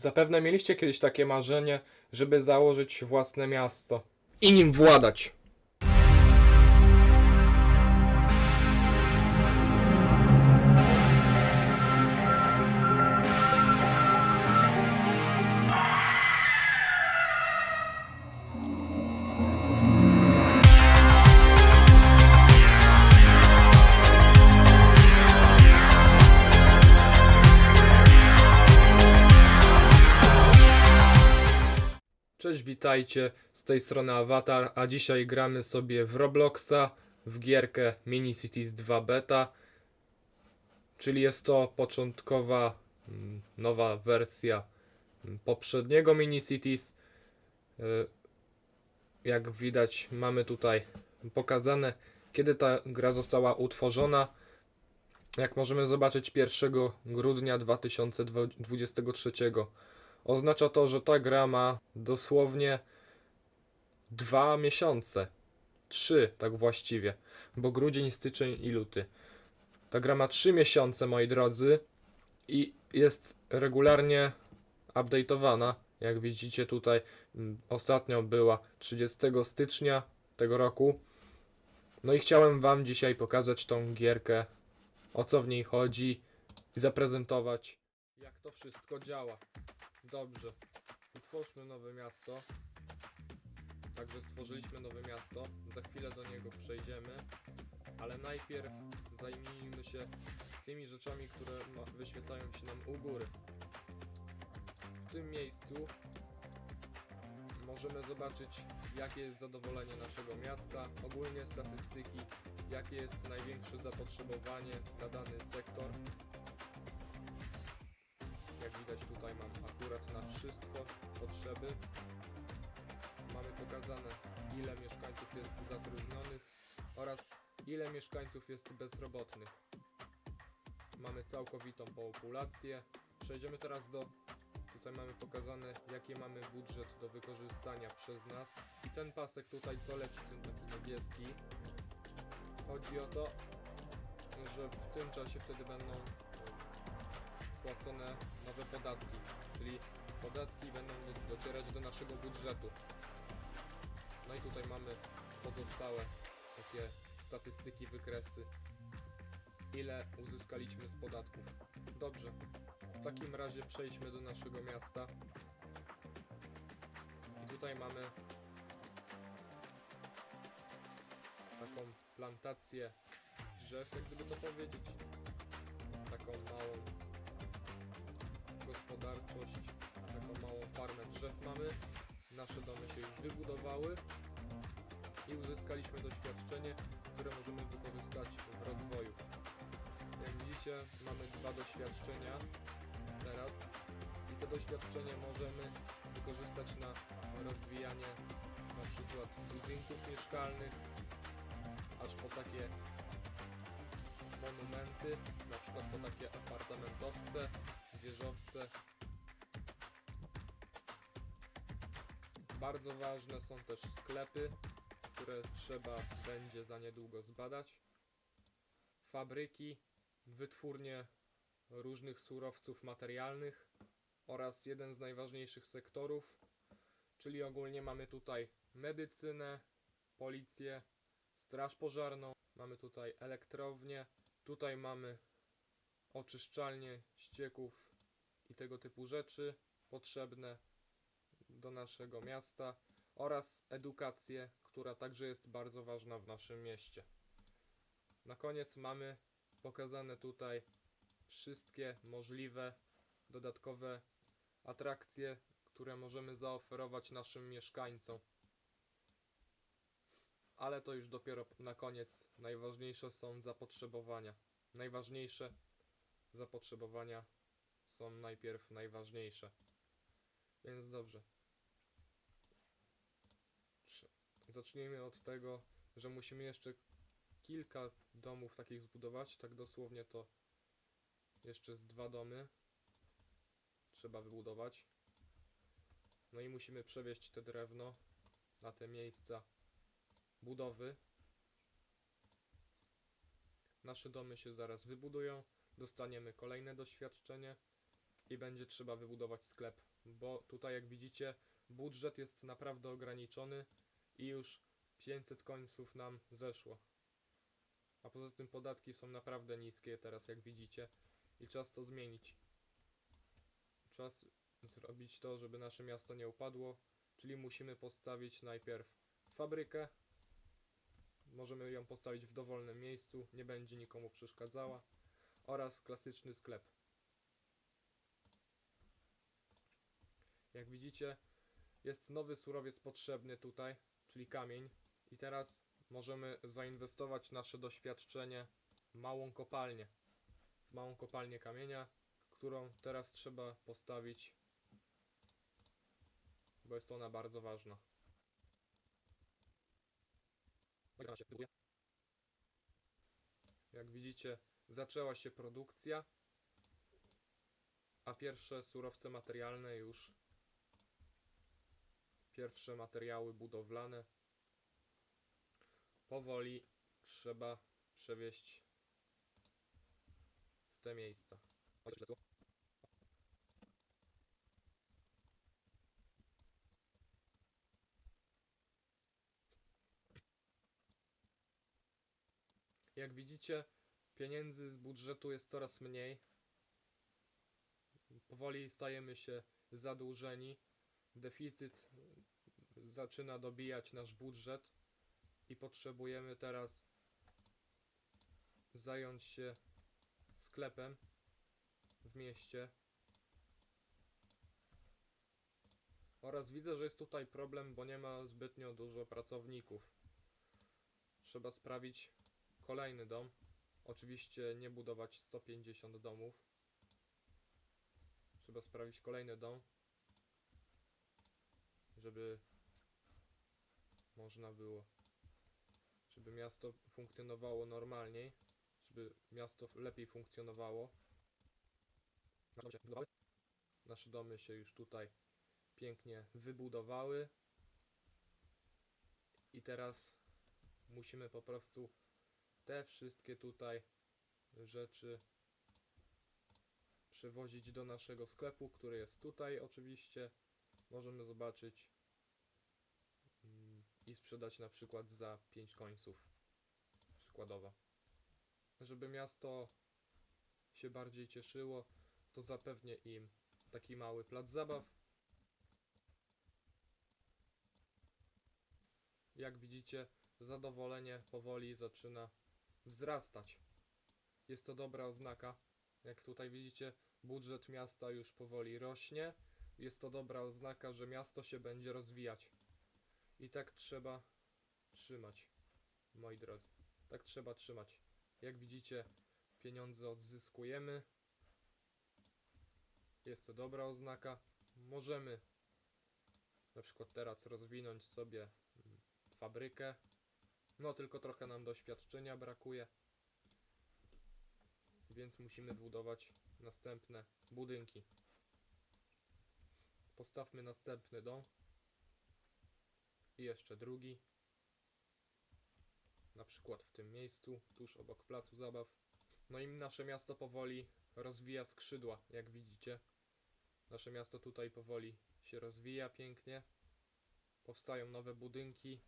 Zapewne mieliście kiedyś takie marzenie, żeby założyć własne miasto i nim władać. Witajcie, z tej strony Avatar, a dzisiaj gramy sobie w Robloxa, w gierkę Mini Cities 2 Beta, czyli jest to początkowa, mm, nowa wersja mm, poprzedniego Mini Cities. Y, Jak widać, mamy tutaj pokazane, kiedy ta gra została utworzona. Jak możemy zobaczyć 1 grudnia 2023. Oznacza to, że ta gra ma dosłownie dwa miesiące. Trzy, tak właściwie. Bo grudzień, styczeń i luty. Ta gra ma trzy miesiące, moi drodzy. I jest regularnie update'owana. Jak widzicie tutaj, ostatnio była 30 stycznia tego roku. No i chciałem Wam dzisiaj pokazać tą gierkę, o co w niej chodzi i zaprezentować, jak to wszystko działa. Dobrze. Utwórzmy nowe miasto. Także stworzyliśmy nowe miasto. Za chwilę do niego przejdziemy. Ale najpierw zajmijmy się tymi rzeczami, które wyświetlają się nam u góry. W tym miejscu możemy zobaczyć, jakie jest zadowolenie naszego miasta, ogólnie statystyki, jakie jest największe zapotrzebowanie na dany sektor. Widać tutaj mam akurat na wszystko potrzeby. Mamy pokazane ile mieszkańców jest zatrudnionych oraz ile mieszkańców jest bezrobotnych. Mamy całkowitą populację. Przejdziemy teraz do... Tutaj mamy pokazane jaki mamy budżet do wykorzystania przez nas. I ten pasek tutaj co leci, ten taki niebieski. Chodzi o to, że w tym czasie wtedy będą płacone nowe podatki, czyli podatki będą do, docierać do naszego budżetu. No i tutaj mamy pozostałe takie statystyki, wykresy, ile uzyskaliśmy z podatków. Dobrze, w takim razie przejdźmy do naszego miasta. I tutaj mamy taką plantację drzew, jak gdyby to powiedzieć. Taką małą gospodarczość, taką małą farmę drzew mamy. Nasze domy się już wybudowały i uzyskaliśmy doświadczenie, które możemy wykorzystać w rozwoju. Jak widzicie, mamy dwa doświadczenia teraz i te doświadczenie możemy wykorzystać na rozwijanie na przykład budynków mieszkalnych, aż po takie monumenty, na przykład po takie apartamentowce, wieżowce. Bardzo ważne są też sklepy, które trzeba będzie za niedługo zbadać. Fabryki, wytwórnie różnych surowców materialnych oraz jeden z najważniejszych sektorów, czyli ogólnie mamy tutaj medycynę, policję, straż pożarną, mamy tutaj elektrownię, tutaj mamy oczyszczalnie ścieków i tego typu rzeczy potrzebne do naszego miasta oraz edukację, która także jest bardzo ważna w naszym mieście. Na koniec mamy pokazane tutaj wszystkie możliwe dodatkowe atrakcje, które możemy zaoferować naszym mieszkańcom. Ale to już dopiero na koniec. Najważniejsze są zapotrzebowania. Najważniejsze zapotrzebowania są najpierw najważniejsze. Więc dobrze. Zacznijmy od tego, że musimy jeszcze kilka domów takich zbudować. Tak dosłownie to jeszcze z dwa domy trzeba wybudować. No i musimy przewieźć te drewno na te miejsca budowy. Nasze domy się zaraz wybudują, dostaniemy kolejne doświadczenie i będzie trzeba wybudować sklep, bo tutaj jak widzicie budżet jest naprawdę ograniczony i już 500 końców nam zeszło. A poza tym podatki są naprawdę niskie teraz jak widzicie i czas to zmienić. Czas zrobić to, żeby nasze miasto nie upadło, czyli musimy postawić najpierw fabrykę. Możemy ją postawić w dowolnym miejscu, nie będzie nikomu przeszkadzała. Oraz klasyczny sklep. Jak widzicie, jest nowy surowiec potrzebny tutaj, czyli kamień. I teraz możemy zainwestować nasze doświadczenie w małą kopalnię. W małą kopalnię kamienia, którą teraz trzeba postawić, bo jest ona bardzo ważna. Jak widzicie, zaczęła się produkcja, a pierwsze surowce materialne już, pierwsze materiały budowlane powoli trzeba przewieźć w te miejsca. Jak widzicie, pieniędzy z budżetu jest coraz mniej. Powoli stajemy się zadłużeni. Deficyt zaczyna dobijać nasz budżet i potrzebujemy teraz zająć się sklepem w mieście. Oraz widzę, że jest tutaj problem, bo nie ma zbytnio dużo pracowników. Trzeba sprawić kolejny dom. Oczywiście nie budować 150 domów. Trzeba sprawić kolejny dom, żeby można było, żeby miasto funkcjonowało normalniej, żeby miasto lepiej funkcjonowało. Nasze domy się już tutaj pięknie wybudowały. I teraz musimy po prostu te wszystkie tutaj rzeczy przewozić do naszego sklepu, który jest tutaj oczywiście. Możemy zobaczyć mm, i sprzedać na przykład za 5 końców. Przykładowo. Żeby miasto się bardziej cieszyło, to zapewnię im taki mały plac zabaw. Jak widzicie, zadowolenie powoli zaczyna wzrastać. Jest to dobra oznaka. Jak tutaj widzicie, budżet miasta już powoli rośnie. Jest to dobra oznaka, że miasto się będzie rozwijać. I tak trzeba trzymać, moi drodzy. Tak trzeba trzymać. Jak widzicie, pieniądze odzyskujemy. Jest to dobra oznaka. Możemy na przykład teraz rozwinąć sobie mm, fabrykę. No tylko trochę nam doświadczenia brakuje. Więc musimy budować następne budynki. Postawmy następny dom. I jeszcze drugi. Na przykład w tym miejscu, tuż obok placu zabaw. No i nasze miasto powoli rozwija skrzydła, jak widzicie. Nasze miasto tutaj powoli się rozwija pięknie. Powstają nowe budynki.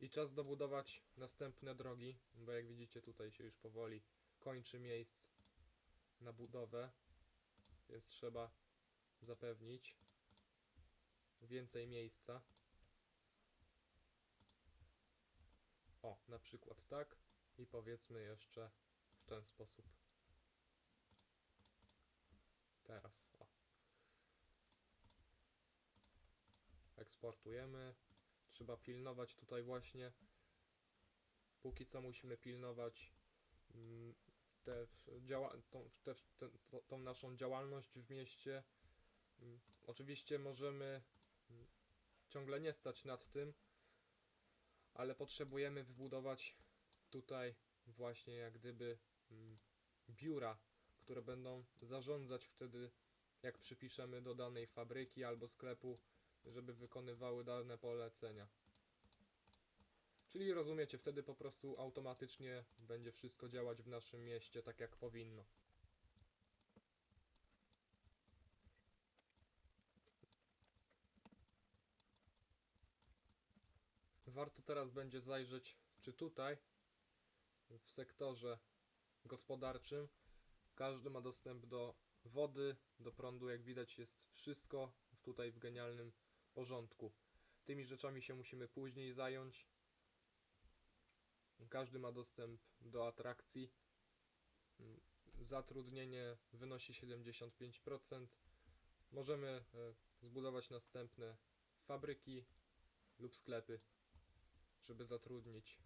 I czas dobudować następne drogi, bo jak widzicie tutaj się już powoli kończy miejsc na budowę. Więc trzeba zapewnić więcej miejsca. O, na przykład tak. I powiedzmy jeszcze w ten sposób. Teraz, o. Eksportujemy. Trzeba pilnować tutaj właśnie. Póki co musimy pilnować mm, te, te, tą naszą działalność w mieście. Mm, Oczywiście możemy mm, ciągle nie stać nad tym, ale potrzebujemy wybudować tutaj właśnie jak gdyby mm, biura, które będą zarządzać wtedy, jak przypiszemy do danej fabryki albo sklepu, żeby wykonywały dane polecenia. Czyli rozumiecie, wtedy po prostu automatycznie będzie wszystko działać w naszym mieście tak jak powinno. Warto teraz będzie zajrzeć, czy tutaj w sektorze gospodarczym każdy ma dostęp do wody, do prądu. Jak widać, jest wszystko tutaj w genialnym porządku. Tymi rzeczami się musimy później zająć. Każdy ma dostęp do atrakcji. Zatrudnienie wynosi 75%. Możemy e, zbudować następne fabryki lub sklepy, żeby zatrudnić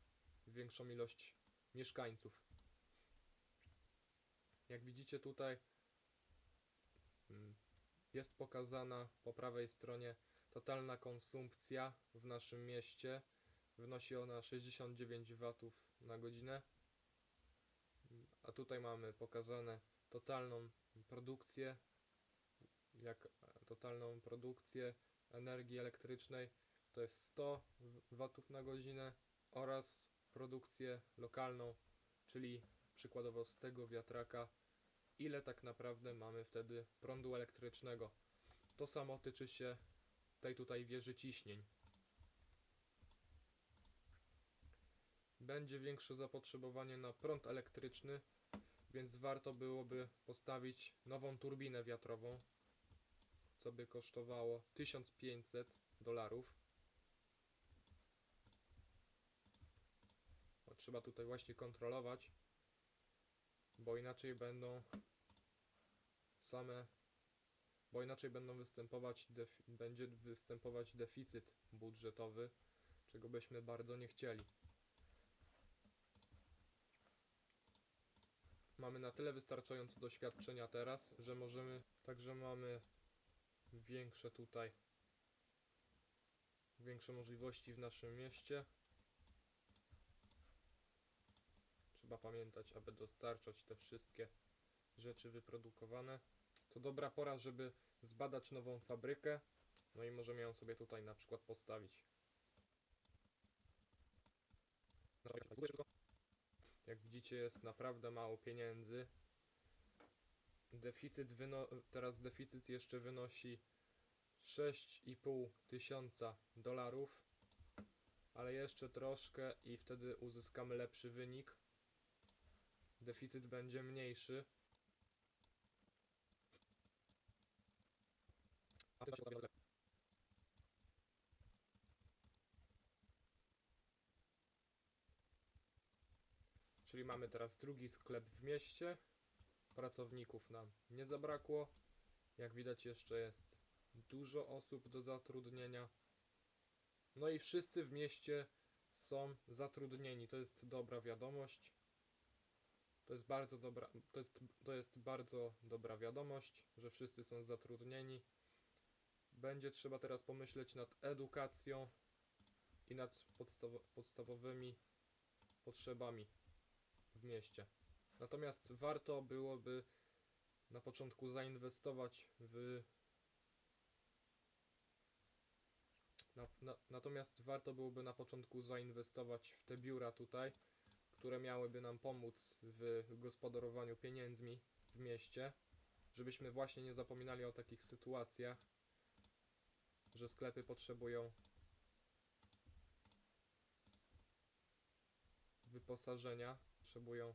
większą ilość mieszkańców. Jak widzicie tutaj mm, jest pokazana po prawej stronie totalna konsumpcja w naszym mieście. Wynosi ona 69 watów na godzinę. A tutaj mamy pokazane totalną produkcję, jak totalną produkcję energii elektrycznej to jest 100 w- na godzinę oraz produkcję lokalną, czyli przykładowo z tego wiatraka, ile tak naprawdę mamy wtedy prądu elektrycznego. To samo tyczy się tej tutaj wieży ciśnień. Będzie większe zapotrzebowanie na prąd elektryczny, więc warto byłoby postawić nową turbinę wiatrową, co by kosztowało 1500 dolarów. Trzeba tutaj właśnie kontrolować, bo inaczej będą same, bo inaczej będą występować, będzie występować deficyt budżetowy, czego byśmy bardzo nie chcieli. Mamy na tyle wystarczająco doświadczenia teraz, że możemy, także mamy większe tutaj, większe możliwości w naszym mieście. Trzeba pamiętać, aby dostarczać te wszystkie rzeczy wyprodukowane. To dobra pora, żeby zbadać nową fabrykę. No i możemy ją sobie tutaj na przykład postawić. Jak widzicie jest naprawdę mało pieniędzy. Deficyt teraz deficyt jeszcze wynosi 6,5 tysiąca dolarów. Ale jeszcze troszkę i wtedy uzyskamy lepszy wynik. Deficyt będzie mniejszy. Czyli mamy teraz drugi sklep w mieście. Pracowników nam nie zabrakło. Jak widać jeszcze jest dużo osób do zatrudnienia. No i wszyscy w mieście są zatrudnieni. To jest dobra wiadomość. To jest bardzo dobra, to jest, to jest bardzo dobra wiadomość, że wszyscy są zatrudnieni. Będzie trzeba teraz pomyśleć nad edukacją i nad podstaw, podstawowymi potrzebami w mieście. Natomiast warto byłoby na początku zainwestować w. Na, na, natomiast warto byłoby na początku zainwestować w te biura tutaj, które miałyby nam pomóc w gospodarowaniu pieniędzmi w mieście, żebyśmy właśnie nie zapominali o takich sytuacjach, że sklepy potrzebują wyposażenia, potrzebują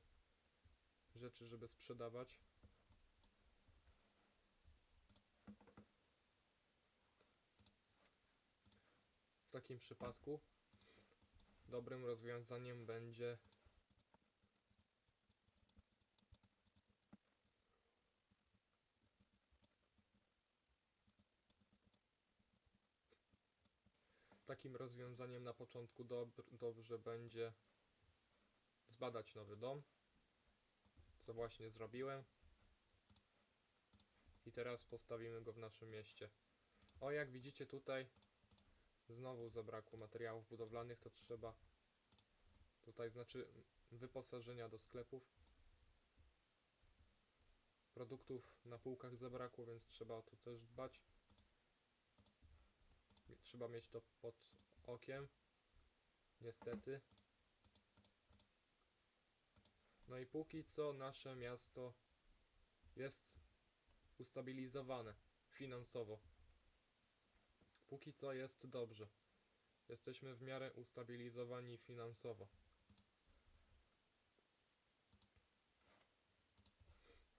rzeczy, żeby sprzedawać. W takim przypadku dobrym rozwiązaniem będzie takim rozwiązaniem na początku dobr, dobrze będzie zbadać nowy dom, co właśnie zrobiłem. I teraz postawimy go w naszym mieście. O, jak widzicie tutaj znowu zabrakło materiałów budowlanych, to trzeba tutaj znaczy wyposażenia do sklepów. Produktów na półkach zabrakło, więc trzeba o to też dbać. Trzeba mieć to pod okiem. Niestety. No i póki co nasze miasto jest ustabilizowane finansowo. Póki co jest dobrze. jesteśmy w miarę ustabilizowani finansowo.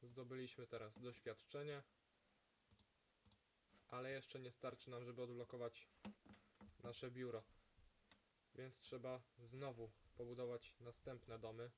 Zdobyliśmy teraz doświadczenie, ale jeszcze nie starczy nam, żeby odblokować nasze biuro. Więc trzeba znowu pobudować następne domy.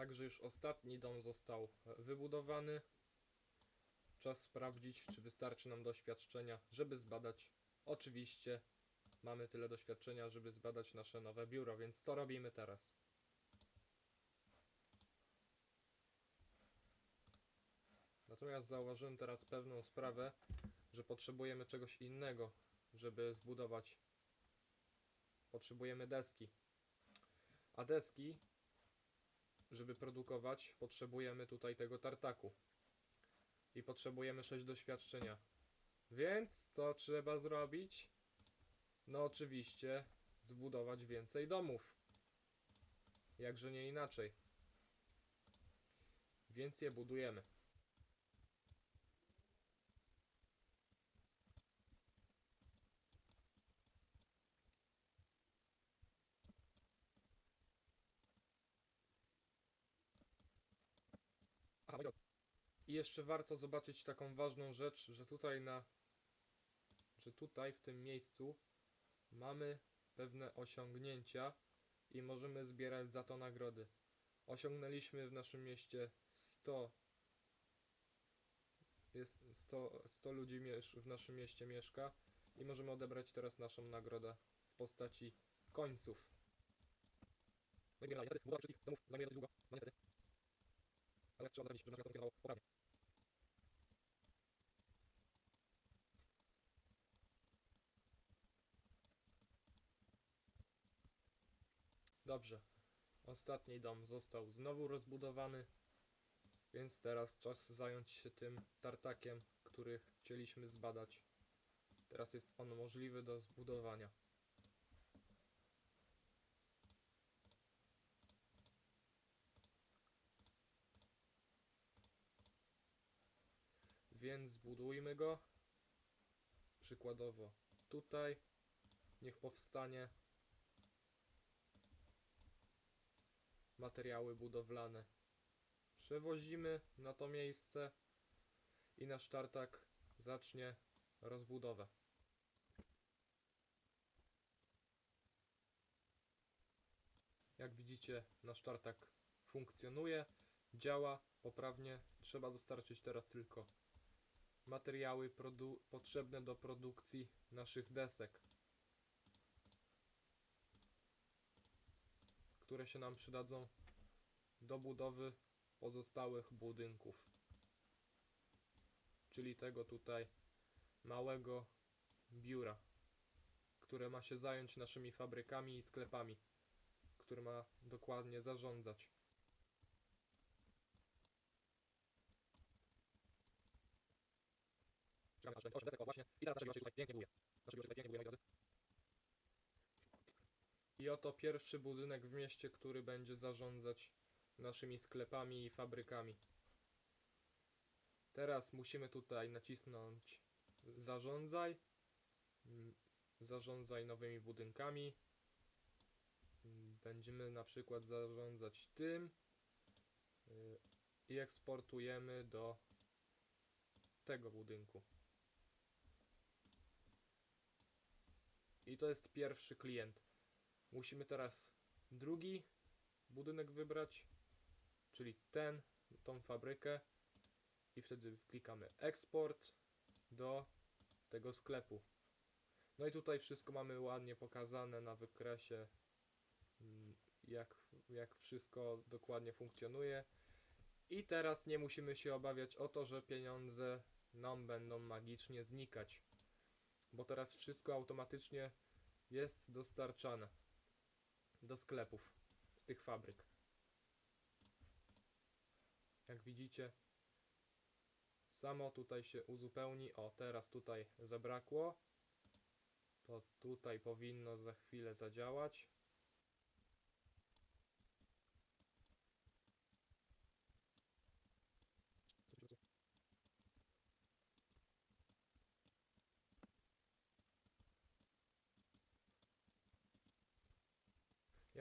Także już ostatni dom został e, wybudowany. Czas sprawdzić, czy wystarczy nam doświadczenia, żeby zbadać. Oczywiście mamy tyle doświadczenia, żeby zbadać nasze nowe biuro, więc to robimy teraz. Natomiast zauważyłem teraz pewną sprawę, że potrzebujemy czegoś innego, żeby zbudować. Potrzebujemy deski. A deski żeby produkować, potrzebujemy tutaj tego tartaku. I potrzebujemy 6 doświadczenia. Więc co trzeba zrobić? No oczywiście zbudować więcej domów. Jakże nie inaczej. Więc je budujemy. I jeszcze warto zobaczyć taką ważną rzecz, że tutaj na że tutaj w tym miejscu mamy pewne osiągnięcia i możemy zbierać za to nagrody. Osiągnęliśmy w naszym mieście 100 jest 100, 100 ludzi w naszym mieście mieszka i możemy odebrać teraz naszą nagrodę w postaci końców. No i niestety, budowa wszystkich domów zajmuje dosyć długo, no niestety. Natomiast trzeba zapewnić, miasto funkcjonowało poprawnie. Dobrze. Ostatni dom został znowu rozbudowany. Więc teraz czas zająć się tym tartakiem, który chcieliśmy zbadać. Teraz jest on możliwy do zbudowania. Więc zbudujmy go. Przykładowo tutaj. Niech powstanie. Materiały budowlane. Przewozimy na to miejsce i nasz tartak zacznie rozbudowę. Jak widzicie, nasz tartak funkcjonuje, działa poprawnie. Trzeba dostarczyć teraz tylko materiały potrzebne do produkcji naszych desek, które się nam przydadzą do budowy pozostałych budynków. Czyli tego tutaj małego biura, które ma się zająć naszymi fabrykami i sklepami, który ma dokładnie zarządzać. Czekamy aż będzie 8 desek, o właśnie. I teraz nasze biuro się tutaj pięknie buduje. Nasze biuro się tutaj pięknie buduje, moi drodzy. I oto pierwszy budynek w mieście, który będzie zarządzać naszymi sklepami i fabrykami. Teraz musimy tutaj nacisnąć zarządzaj. Zarządzaj nowymi budynkami. Będziemy na przykład zarządzać tym y, i eksportujemy do tego budynku. I to jest pierwszy klient. Musimy teraz drugi budynek wybrać, czyli ten, tą fabrykę i wtedy klikamy eksport do tego sklepu. No i tutaj wszystko mamy ładnie pokazane na wykresie, mm, jak, jak wszystko dokładnie funkcjonuje. I teraz nie musimy się obawiać o to, że pieniądze nam będą magicznie znikać, bo teraz wszystko automatycznie jest dostarczane do sklepów z tych fabryk. Jak widzicie, samo tutaj się uzupełni. O, teraz tutaj zabrakło. To tutaj powinno za chwilę zadziałać.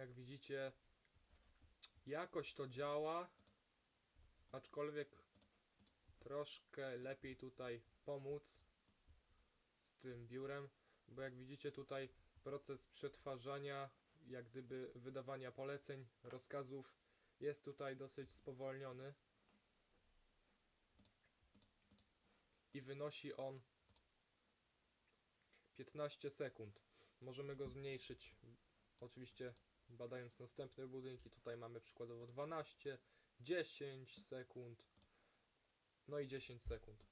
Jak widzicie, jakoś to działa, aczkolwiek troszkę lepiej tutaj pomóc z tym biurem, bo jak widzicie tutaj proces przetwarzania, jak gdyby wydawania poleceń, rozkazów jest tutaj dosyć spowolniony i wynosi on 15 sekund. Możemy go zmniejszyć oczywiście badając następne budynki. Tutaj mamy przykładowo 12, 10 sekund, no i 10 sekund.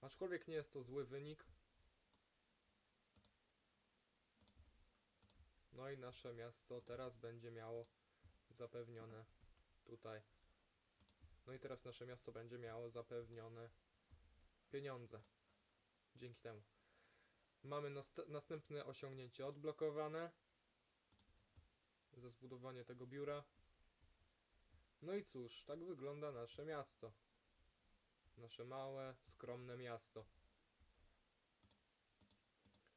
Aczkolwiek nie jest to zły wynik. No i nasze miasto teraz będzie miało zapewnione tutaj. No i teraz nasze miasto będzie miało zapewnione pieniądze. Dzięki temu. Mamy nast następne osiągnięcie odblokowane za zbudowanie tego biura. No i cóż, tak wygląda nasze miasto. Nasze małe, skromne miasto,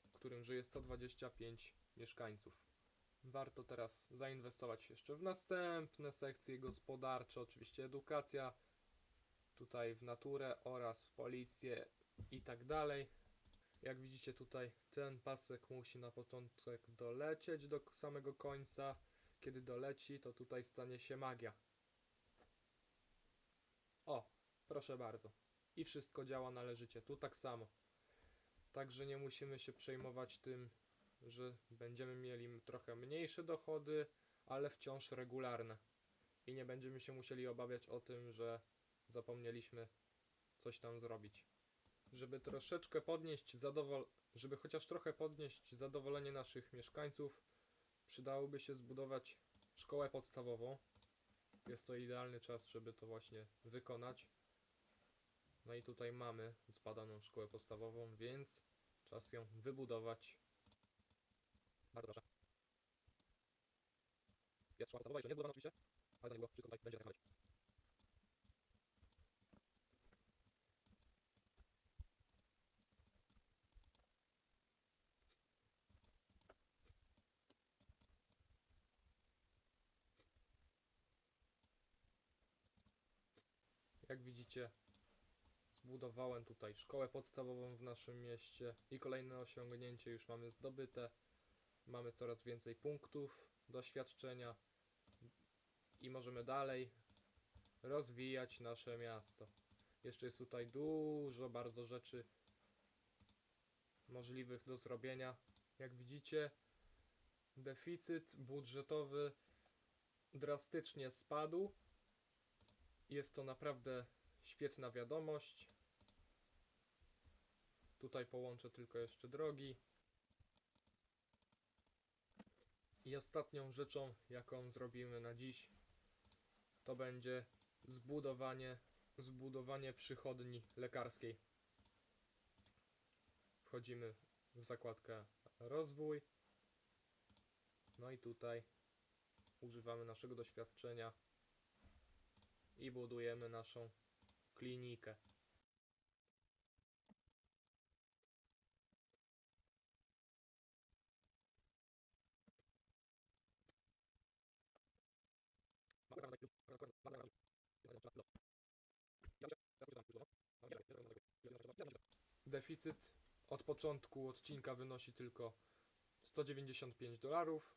w którym żyje 125 mieszkańców. Warto teraz zainwestować jeszcze w następne sekcje gospodarcze, oczywiście edukacja, tutaj w naturę oraz policję i tak dalej. Jak widzicie tutaj ten pasek musi na początek dolecieć do samego końca. Kiedy doleci, to tutaj stanie się magia. O, proszę bardzo. I wszystko działa należycie. Tu tak samo. Także nie musimy się przejmować tym, że będziemy mieli trochę mniejsze dochody, ale wciąż regularne. I nie będziemy się musieli obawiać o tym, że zapomnieliśmy coś tam zrobić żeby troszeczkę podnieść zadowol... żeby chociaż trochę podnieść zadowolenie naszych mieszkańców, przydałoby się zbudować szkołę podstawową. Jest to idealny czas, żeby to właśnie wykonać. No i tutaj mamy zbadaną szkołę podstawową, więc czas ją wybudować. Bardzo proszę. Jest szkoła podstawowa, jeszcze nie zbudowana oczywiście, ale za niedługo wszystko tutaj będzie tak widzicie, zbudowałem tutaj szkołę podstawową w naszym mieście i kolejne osiągnięcie już mamy zdobyte. Mamy coraz więcej punktów doświadczenia i możemy dalej rozwijać nasze miasto. Jeszcze jest tutaj dużo bardzo rzeczy możliwych do zrobienia. Jak widzicie, deficyt budżetowy drastycznie spadł. Jest to naprawdę świetna wiadomość. Tutaj połączę tylko jeszcze drogi. I ostatnią rzeczą, jaką zrobimy na dziś, to będzie zbudowanie, zbudowanie przychodni lekarskiej. Wchodzimy w zakładkę rozwój. No i tutaj używamy naszego doświadczenia i budujemy naszą klinikę. Deficyt od początku odcinka wynosi tylko 195 dolarów.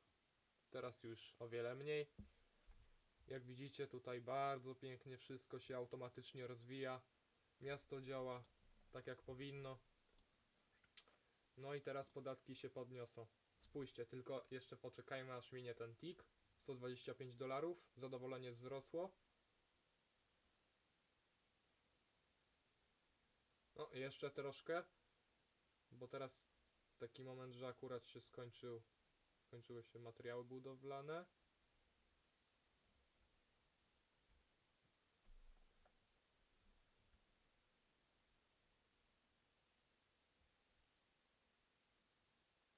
Teraz już o wiele mniej. Jak widzicie, tutaj bardzo pięknie wszystko się automatycznie rozwija. Miasto działa tak jak powinno. No i teraz podatki się podniosą. Spójrzcie, tylko jeszcze poczekajmy aż minie ten tik. 125 dolarów. Zadowolenie wzrosło. No, jeszcze troszkę. Bo teraz taki moment, że akurat się skończył. Skończyły się materiały budowlane.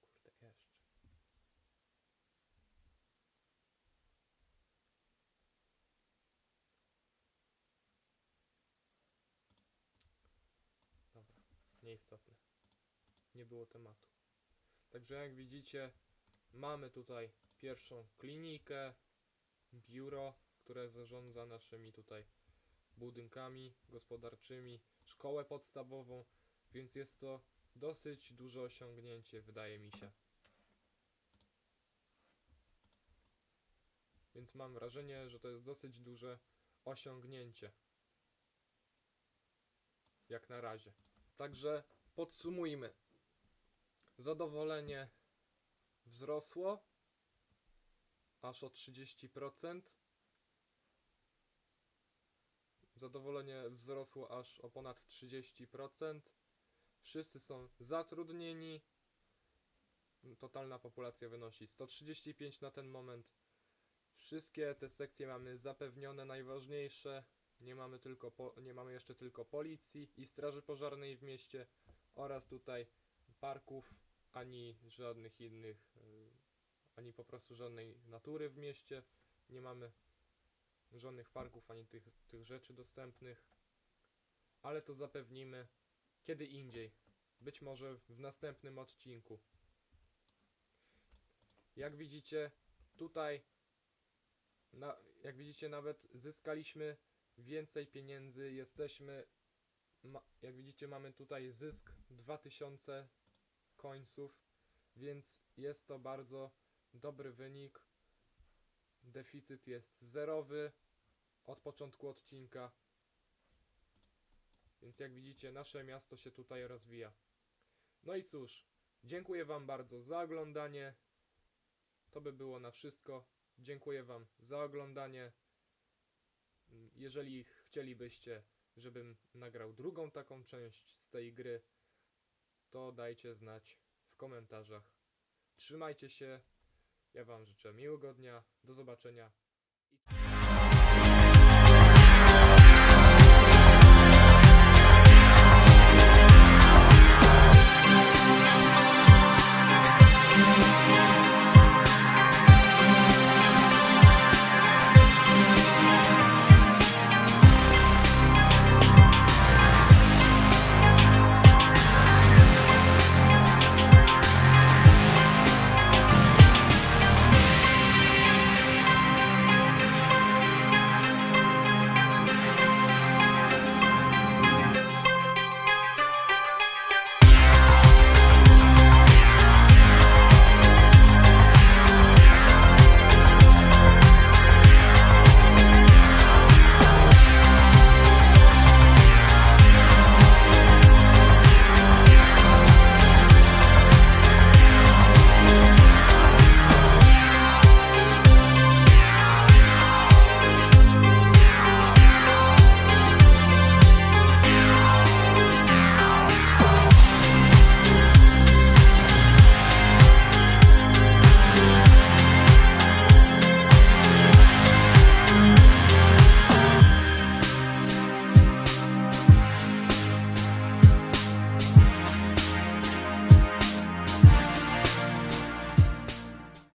Kurde, jeszcze. Dobra, nieistotne. Nie było tematu. Także jak widzicie, mamy tutaj pierwszą klinikę, biuro, które zarządza naszymi tutaj budynkami gospodarczymi, szkołę podstawową, więc jest to dosyć duże osiągnięcie, wydaje mi się. Więc mam wrażenie, że to jest dosyć duże osiągnięcie. Jak na razie. Także podsumujmy. Zadowolenie wzrosło aż o 30%. Zadowolenie wzrosło aż o ponad 30%. Wszyscy są zatrudnieni. Totalna populacja wynosi 135 na ten moment. Wszystkie te sekcje mamy zapewnione, najważniejsze. Nie mamy, tylko po, nie mamy jeszcze tylko policji i straży pożarnej w mieście oraz tutaj parków, ani żadnych innych, y, ani po prostu żadnej natury w mieście. Nie mamy żadnych parków, ani tych, tych rzeczy dostępnych. Ale to zapewnimy kiedy indziej. Być może w następnym odcinku. Jak widzicie, tutaj, na, jak widzicie, nawet zyskaliśmy więcej pieniędzy. Jesteśmy, ma, jak widzicie, mamy tutaj zysk 2000 końców, więc jest to bardzo dobry wynik. Deficyt jest zerowy od początku odcinka. Więc jak widzicie, nasze miasto się tutaj rozwija. No i cóż, dziękuję Wam bardzo za oglądanie. To by było na wszystko. Dziękuję Wam za oglądanie. Jeżeli chcielibyście, żebym nagrał drugą taką część z tej gry, to dajcie znać w komentarzach. Trzymajcie się. Ja Wam życzę miłego dnia. Do zobaczenia.